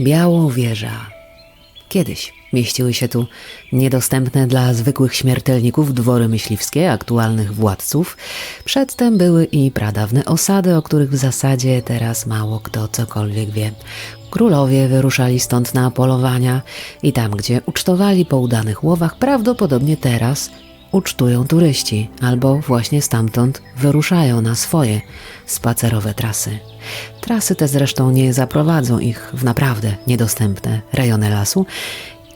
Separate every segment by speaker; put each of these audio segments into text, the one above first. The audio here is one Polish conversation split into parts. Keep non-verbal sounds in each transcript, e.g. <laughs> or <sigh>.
Speaker 1: Białowieża. Kiedyś mieściły się tu niedostępne dla zwykłych śmiertelników dwory myśliwskie aktualnych władców. Przedtem były i pradawne osady, o których w zasadzie teraz mało kto cokolwiek wie. Królowie wyruszali stąd na polowania i tam, gdzie ucztowali po udanych łowach, prawdopodobnie teraz ucztują turyści, albo właśnie stamtąd wyruszają na swoje spacerowe trasy. Trasy te zresztą nie zaprowadzą ich w naprawdę niedostępne rejony lasu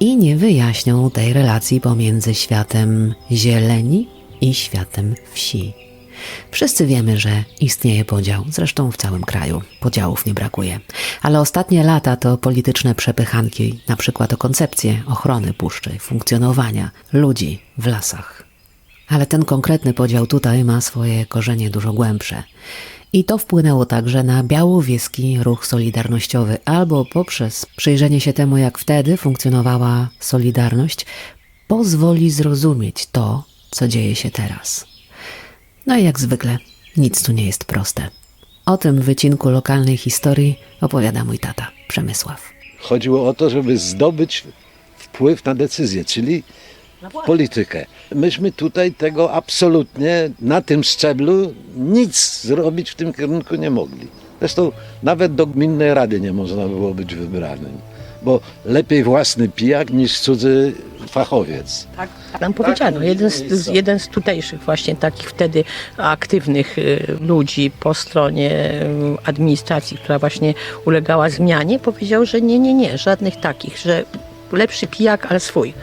Speaker 1: i nie wyjaśnią tej relacji pomiędzy światem zieleni i światem wsi. Wszyscy wiemy, że istnieje podział, zresztą w całym kraju podziałów nie brakuje. Ale ostatnie lata to polityczne przepychanki, na przykład o koncepcję ochrony puszczy, funkcjonowania ludzi w lasach. Ale ten konkretny podział tutaj ma swoje korzenie dużo głębsze. I to wpłynęło także na białowieski ruch solidarnościowy, albo poprzez przyjrzenie się temu, jak wtedy funkcjonowała Solidarność, pozwoli zrozumieć to, co dzieje się teraz. No i jak zwykle, nic tu nie jest proste. O tym wycinku lokalnej historii opowiada mój tata, Przemysław.
Speaker 2: Chodziło o to, żeby zdobyć wpływ na decyzję, czyli politykę. Myśmy tutaj tego absolutnie na tym szczeblu nic zrobić w tym kierunku nie mogli. Zresztą nawet do gminnej rady nie można było być wybranym, bo lepiej własny pijak niż cudzy fachowiec.
Speaker 3: Tak, nam powiedziano. Jeden z, jeden z tutejszych właśnie takich wtedy aktywnych y, ludzi po stronie y, administracji, która właśnie ulegała zmianie, powiedział, że nie, nie, nie, żadnych takich, że lepszy pijak, ale swój.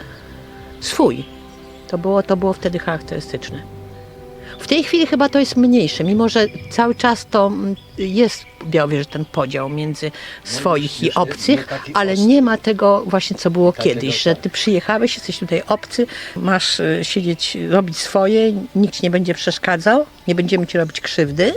Speaker 3: Swój. To było, to było wtedy charakterystyczne. W tej chwili chyba to jest mniejsze, mimo że cały czas to mm, jest w Białowieży ten podział między swoich i obcych, ale nie ma tego właśnie, co było kiedyś, że ty przyjechałeś, jesteś tutaj obcy, masz y, siedzieć, robić swoje, nikt nie będzie przeszkadzał, nie będziemy ci robić krzywdy,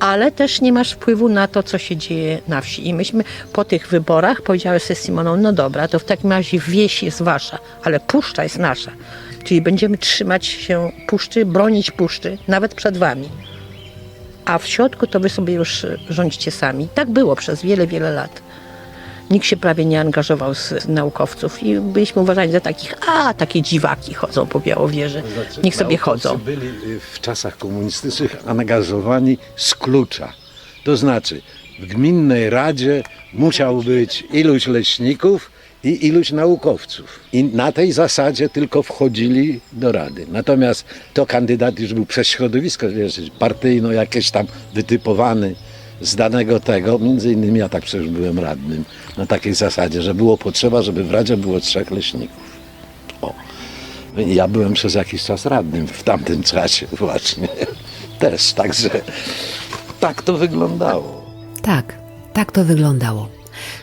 Speaker 3: ale też nie masz wpływu na to, co się dzieje na wsi. I myśmy po tych wyborach powiedziały sobie z Simoną, no dobra, to w takim razie wieś jest wasza, ale puszcza jest nasza. Czyli będziemy trzymać się puszczy, bronić puszczy, nawet przed wami. A w środku to wy sobie już rządźcie sami. Tak było przez wiele, wiele lat. Nikt się prawie nie angażował z naukowców i byliśmy uważani za takich, a takie dziwaki chodzą po Białowieży. Niech sobie chodzą.
Speaker 2: byli y, w czasach komunistycznych angażowani z klucza. To znaczy w gminnej radzie musiał być iluś leśników i iluś naukowców. I na tej zasadzie tylko wchodzili do rady. Natomiast to kandydat już był przez środowisko wiesz, partyjno jakieś tam wytypowany z danego tego, między innymi ja tak przecież byłem radnym, na takiej zasadzie, że było potrzeba, żeby w radzie było trzech leśników. O. Ja byłem przez jakiś czas radnym w tamtym czasie właśnie. <laughs> Też, także tak to wyglądało.
Speaker 1: Tak, tak to wyglądało.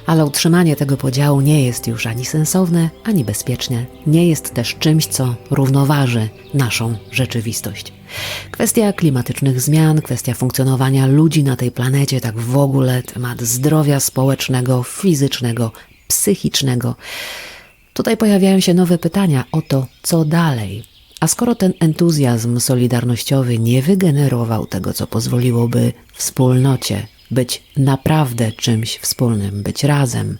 Speaker 1: Ale utrzymanie tego podziału nie jest już ani sensowne, ani bezpieczne. Nie jest też czymś, co równoważy naszą rzeczywistość. Kwestia klimatycznych zmian, kwestia funkcjonowania ludzi na tej planecie, tak w ogóle temat zdrowia społecznego, fizycznego, psychicznego. Tutaj pojawiają się nowe pytania o to, co dalej. A skoro ten entuzjazm solidarnościowy nie wygenerował tego, co pozwoliłoby wspólnocie być naprawdę czymś wspólnym, być razem,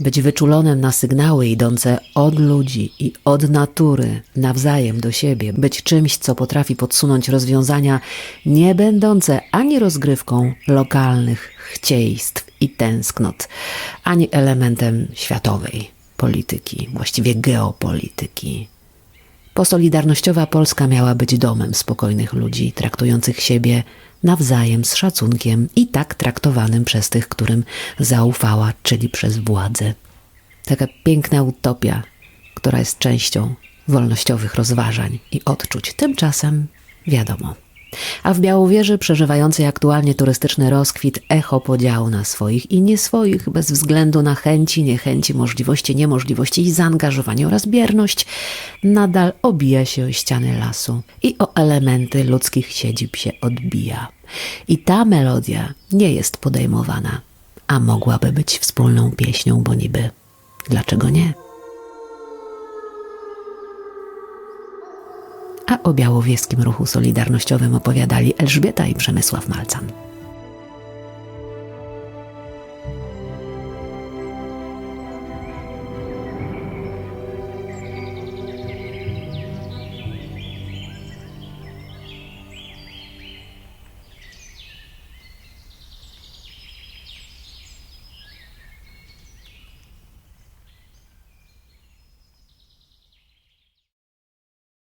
Speaker 1: być wyczulonym na sygnały idące od ludzi i od natury nawzajem do siebie, być czymś, co potrafi podsunąć rozwiązania nie będące ani rozgrywką lokalnych chcieństw i tęsknot, ani elementem światowej polityki, właściwie geopolityki. Posolidarnościowa Polska miała być domem spokojnych ludzi, traktujących siebie nawzajem z szacunkiem i tak traktowanym przez tych, którym zaufała, czyli przez władzę. Taka piękna utopia, która jest częścią wolnościowych rozważań i odczuć. Tymczasem wiadomo. A w Białowieży przeżywającej aktualnie turystyczny rozkwit echo podziału na swoich i nie swoich, bez względu na chęci, niechęci, możliwości, niemożliwości i zaangażowanie oraz bierność, nadal obija się o ściany lasu i o elementy ludzkich siedzib się odbija. I ta melodia nie jest podejmowana, a mogłaby być wspólną pieśnią, bo niby dlaczego nie? A o białowieskim ruchu solidarnościowym opowiadali Elżbieta i Przemysław Malcan.